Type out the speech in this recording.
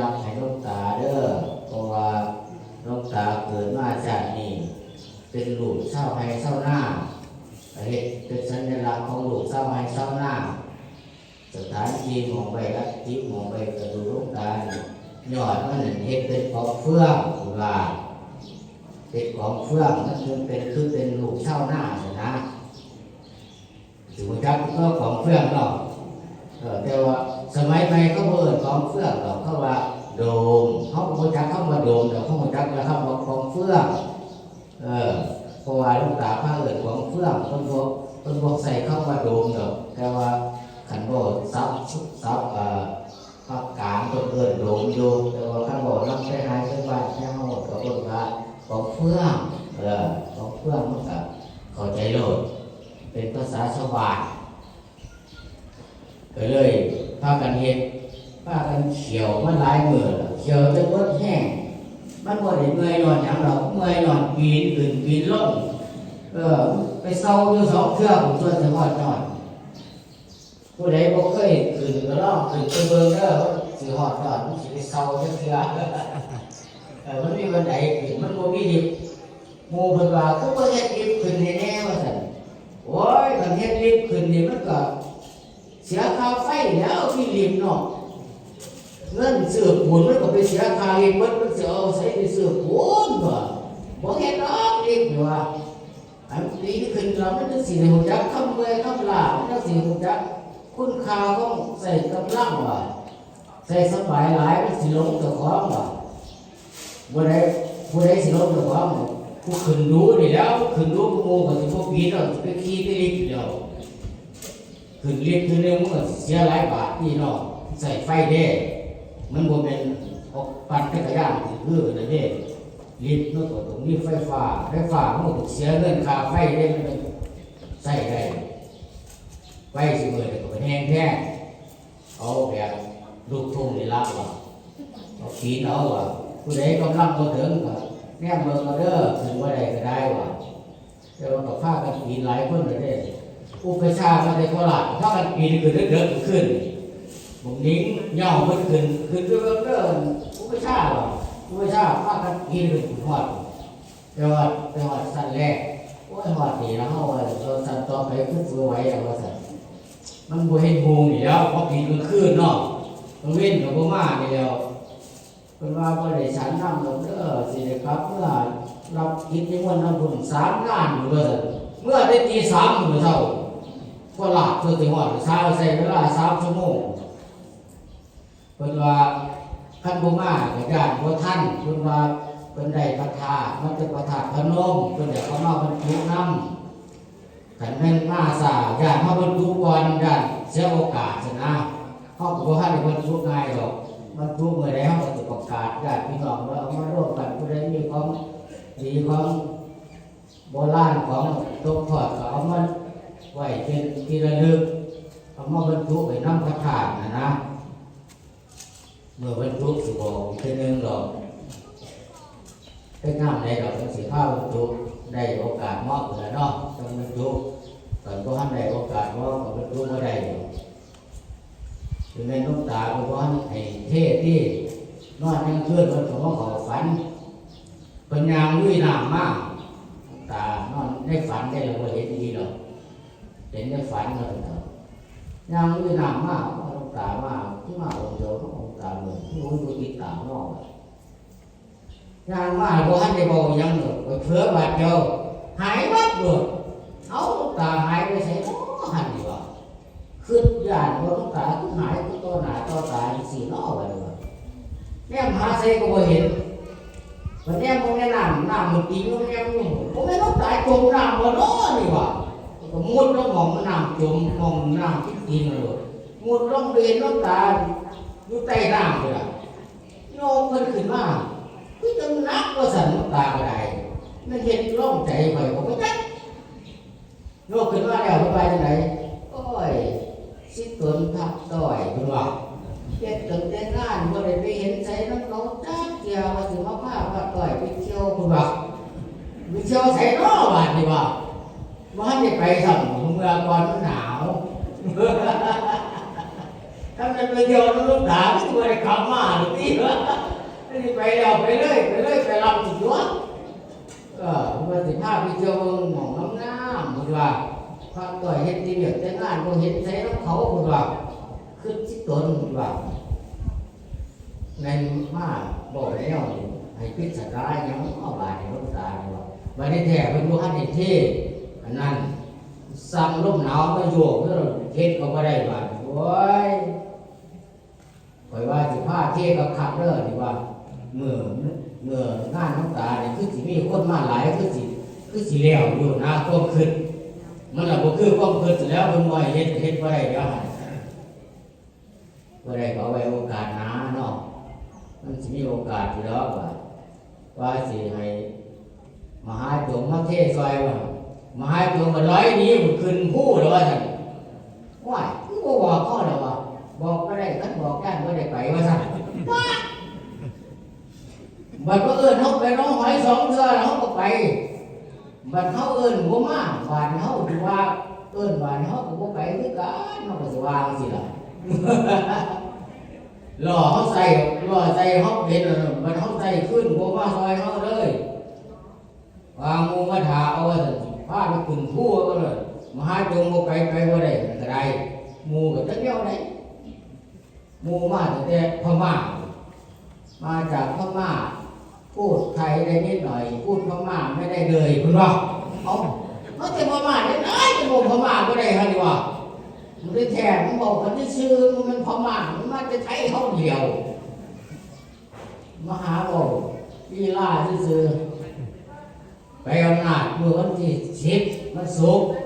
รับให้ลูกตาเด้อเพราะว่าลูกตาเกิดมาจากนี้เป็นลูกเศร้าให้เศร้าหน้าเฮ็ดเป็นสัญลักษณ์ของลูกเศร้าให้เศร้าหน้า สถานที่มองไปรักที่มองไปกระดูลูกตานี่ยอดมันเฮ็ดเป็นของเฟื่องคือว่าเป็นของเฟื่องมันคือเป็นคือเป็นลูกเศร้าหน้านะถือว่าจักก็ของเฟื่องเนาะเออแต่ว่า สมัยใหม่เขาเปิดของเฟื่องเราเขาว่าโดมเขาก็บ่จักเข้ามาโดมแต่เขาบ่จักแล้วเขาบอกของเฟื่องเออเพราะว่าลูกตาพาเอิดของเฟื่องเพิ่นบ่เพิ่นบ่ใส่เข้ามาโดมดอกแต่ว่าคันบ่ซับซับเอ่อภาคกางเพิ่นเอิ้นโดมอยู่แต่ว่าคันบ่นำไปหาจังหวัดแค่เฮาก็เพิ่นว่าของเฟื่องเออของเฟื่องมันก็เข้าใจโลดเป็นภาษาชาวบ้านก็เลย พากันเฮ็ดพากันเขียวมันหลายมือเขียวจนหมดแห้งมันบ่ได้เมื่อยนอนหยังดอกเมื่อยนอนปีนขึ้นปีนลงเออไปเซาอยู่สองเทื่อผมส่วนจะฮอดนอนผู้ใดบ่เคยขึ้นก็ลองขึ้นไปเบิ่งเด้อสิฮอดนอนมันสิไปเซาจักเทื่อเออมันมีวันไหนขึ้นมันบ่มีดิบหมู่เพิ่นว่าคือบ่เฮ็ดดิบขึ้นแน่ๆว่าซั่นโอ้ยคันเฮ็ดดิบขึ้นนี่มันก็ เสียค่าไฟแล้วพี่ริมเนาะเงินซื้อปูนมันก็ไปเสียค่าเฮ็ดมันมันสิเอาใส่ไปซื้อปูนบ่บ่เฮ็ดดอกอีกอยู่ว่าอันนี้ขึ้นแล้วมันจะสิได้รู้จักคำเมื่อยคำลามันจะสิรู้จักคุณค่าของใส่กำลังว่าใส่สบายหลายมันสิลงเจ้าของว่าบ่ได้บ่ได้สิลงเจ้าของผู้ขึ้นรู้นี่แล้วขึ้นรู้ผู้โมก็สิบ่ปีนแล้วสิไปขี่ที่ลิฟต์เดียว ขึ้นเรียกขึ้นเร็วมันก็เสียหลายบาทนี่เนาะใส่ไฟเด้ มันบ่เป็นออกปั่นจักรยานคือๆนะเด้ลิฟต์มันก็ต้องมีไฟฟ้าไฟฟ้ามันก็เสียเงินค่าไฟเด้มันก็ใส่ได้ไฟสิมื้อนี้ก็เป็นแห้งแท้เอาแบบลูกทุ่งนี่ละว่าเอาขีนเอาว่าผู้ใดกำลังบ่ถึงก็แนมเบิ่งเอาเด้อถึงบ่ได้ก็ได้ว่าแต่ว่าก็พากันขีนหลายคนเลยเด้ อุปชามาในโคราชถ้าะกันปีนขึ้นเดินขึ้นผมนิ้งย่อมันขึ้นขึ้นเรื่อยเรื่อยอุปชาหรออุปชาพากันปีนขึ้นหอดแต่ว่าแต่ว่าสั้นแรกโอ้ยหอดดีแล้วเขาเราสั้นต่อไปขึ้นสวยอย่างว่าสั้นมันบ่เห็นหูนี่แล้วเพราะปีนมันขึ้นเนาะมันเว้นกับบ่มานี่แล้วเป็นว่าบ่ได้ฉันนำดอกเด้อสิได้ครับเมื่อรับกิจนิมนต์นำบุญสามงานอยู่ว่าซั่นเมื่อได้ตีสามหมื้อเช้า ก็หลับเพื่อถึงวันเช้าใส่เวลาสามชั่วโมงเป็นว่าขั้นบุมากับญาติบ่ท่านเป็นว่าเป็นได้ประทามันจะประทาพนมเป็นเดี๋ยวเขามาบรรทุกน้ำขันแม่นมาสาญาติมาบรรทุกก่อนญาติเสียโอกาสชนะเขาก็บ่ให้บรรทุกง่ายหรอกบรรทุกเมื่อแล้วจะประกาศญาติพี่น้องว่าเอามาร่วมกันผู้ใดมีของดีของโบราณของตกทอดก็เอามา ไว้เป็นที่ระลึกเอามาบรรทุกไปน้ำพระธาตุนะนะเมื่อบรรทุกสิบอกอีกทีหนึงหรอกเป็นน้ำในดอกมันสีข้าวบรรทุกได้โอกาสเหมาะแล้วเนาะต้องบรรทุกตอนก็ท่านได้โอกาสเหมาะกับบรรทุกมาได้อยู่ถึงในน้ำตาเพราะว่าให้เทศที่นอนยังเคลื่อนมันของเขาฝันเป็นยางลุยน้ำมากตานอนในฝันได้เราก็เห็นดีหรอกเห็น ในฝันเลยครับยังไม่นานมากหลวงตามาที่มาองค์เดียวต้ององค์ตาเหมือนที่รู้ดูติดตามนอกยังมาบ่ทันได้บอกยังเลยไปเพื่อบาดเดียวหายวัดเลยเอาหลวงตาหายไปใส่หันดีกว่าขึ้นยานว่าหลวงตาคือหายคือตัวหนาตัวตาสีนอกไปเลยเนี่ยมหาเซก็บ่เห็นวันนี้มึงแนะนำน้ำมันตีมึงแนะนำมึงไม่ต้องตายจมน้ำบ่น้อนี่ว่า ก็มุดแล้วมองน้ำจมมองน้ำที่กินเลยมุดลงเรียนลงตาอยู่ใต้น้ำเลยอะโยมเพิ่นขึ้นมาคือจะนักว่าสันน้ำตาก็ได้นั่นเห็นร่องใจไปผมก็จักโยมขึ้นมาแล้วไปที่ไหนโอ้ยสิตนทับต่อยเพิ่นว่าเฮ็ดตั้งแต่งานบ่ได้ไปเห็นำเขาจักเที่ยวว่าสิมาพาว่าต่อยไปเที่ยวเพิ่นว่าไปเที่ยวใส่น้อบาดนี่ว่า ว่าจะไปสั่งเมื่อก่อนหนาวถ้าจะไปไปเดียวน้ำลูกด่าไม่ช่วยขับมาหรือที่วะนี่ไปแล้วไปเลยไปเลยไปรับสิวะเออมันสิภาพไปเที่ยวหมองน้ำน้ำมึงว่าพระต่อยเห็นที่เดียวแต่งานบ่เห็นใช้น้ำเขามึงว่าขึ้นสิตนมึงว่าในมาบอกแล้วให้พิจารณายังเอาบาดในลูกตายว่าวันนี้แท้เป็นผู้ในเทศอันนั้น สั่งลมหนาวมาโยกเพื่อเทศก็ไม่ได้บ้าดโอ้ยคอยว่าสิผ้าเทศกับขับเด้อดีว่าเมื่อเมื่องานน้ำตาเนี่ยคือสิมีคนมาหลายคือสิคือสิแล้วอยู่นะความคิดมันหละบ่คือความคิดแล้วเพิ่นบ่ให้เฮ็ดเฮ็ดบ่ได้ยวหั่นบ่ได้ก็เอาไว้โอกาสน้าเนาะมันสิมีโอกาสอยู่แล้วว่าว่าสิให้มหาจงมาเทศซอยว่า มาใหาจงมาร้อยนี้มันขึ้นผู้แล้วว่าซั่นว้ายกูบ่บอกเขาแล้วว่าบอกก็ได้กันบอกกันก็ได้ไปว่าสั่นบัดก็เอิ้นเขาไปน้องหอยสองเทื่อแล้วเขาก็ไปบัดเขาเอิ้นบ่มาบานเขาถือว่าเอิ้นบานเขาก็บ่ไปคือกันเขาก็สิวางสิล่ะหล่อเขาใส่หล่อใส่เขาเป็นแล้วบัดเขาใส่ขึ้นบ่มาซอยเขาเลย วางมูมาถาเอาว่า ซั่นสิพาไปขึ้นผู้ก็เลยมหาจงบ่ไปไปบ่ได้ก็ได้หมู่ก็จักแนวไหนหมูมาตั้งแต่พม่ามาจากพม่าพูดไทยได้นิดหน่อย พูดพม่าไม่ได้เลยคุณว่าเอาเขาจะพม่าได้ไหนจะบอกพม่าก็ได้ฮะดีว่ามันได้แทนมันบอกมันจะชื่อมันพม่ามันมาจะใช้เขาเดียว มหาบอกลีลาซื่อๆ ไปอำนาจเมื่อวันที่สิบมันสุกร์